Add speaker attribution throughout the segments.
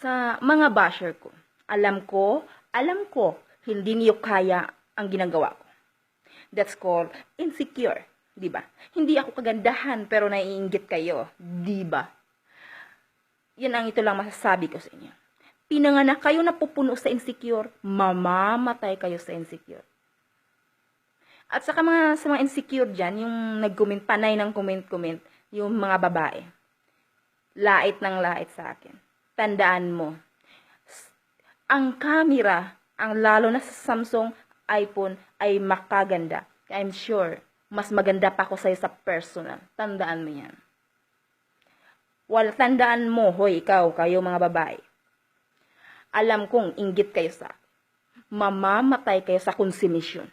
Speaker 1: sa mga basher ko. Alam ko, alam ko, hindi niyo kaya ang ginagawa ko. That's called insecure, di ba? Hindi ako kagandahan pero naiinggit kayo, di ba? Yan ang ito lang masasabi ko sa inyo. Pinanganak kayo na pupuno sa insecure, mamamatay kayo sa insecure. At saka mga, sa mga insecure dyan, yung nag-comment, panay ng comment-comment, yung mga babae. Lait ng lait sa akin. Tandaan mo, ang camera, ang lalo na sa Samsung, iPhone, ay makaganda. I'm sure, mas maganda pa ako sa'yo sa personal. Tandaan mo yan. Wal, tandaan mo, hoy, ikaw, kayo mga babae. Alam kong inggit kayo sa. Mamamatay kayo sa konsumisyon.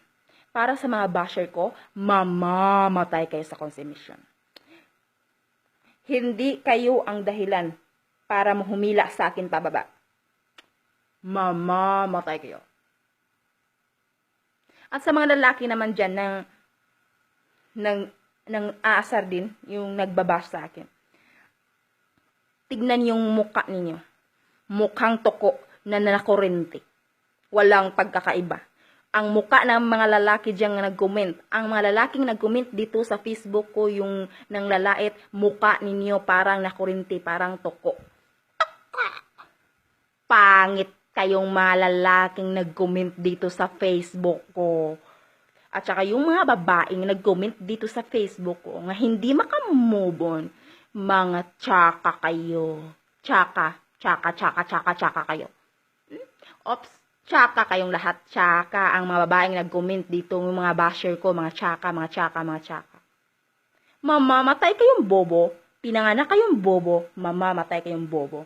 Speaker 1: Para sa mga basher ko, mamamatay kayo sa konsumisyon. Hindi kayo ang dahilan para humila sa akin pababa. Mamamatay kayo. At sa mga lalaki naman dyan ng, ng, ng aasar din, yung nagbabash sa akin. Tignan yung muka ninyo. Mukhang toko na nakurente. Walang pagkakaiba. Ang muka ng mga lalaki diyang nag-comment, ang mga lalaking nag-comment dito sa Facebook ko, yung nang lalait, muka ninyo parang nakurente, parang toko. Pangit kayong mga lalaking nag-comment dito sa Facebook ko. At saka yung mga babaeng nag-comment dito sa Facebook ko nga hindi makamove on, mga tsaka kayo. Tsaka, tsaka, tsaka, tsaka, tsaka kayo. Hmm? Ops, tsaka kayong lahat. Tsaka ang mga babaeng nag-comment dito, yung mga basher ko, mga tsaka, mga tsaka, mga tsaka. Mamamatay kayong bobo. Pinanganak kayong bobo. Mamamatay kayong bobo.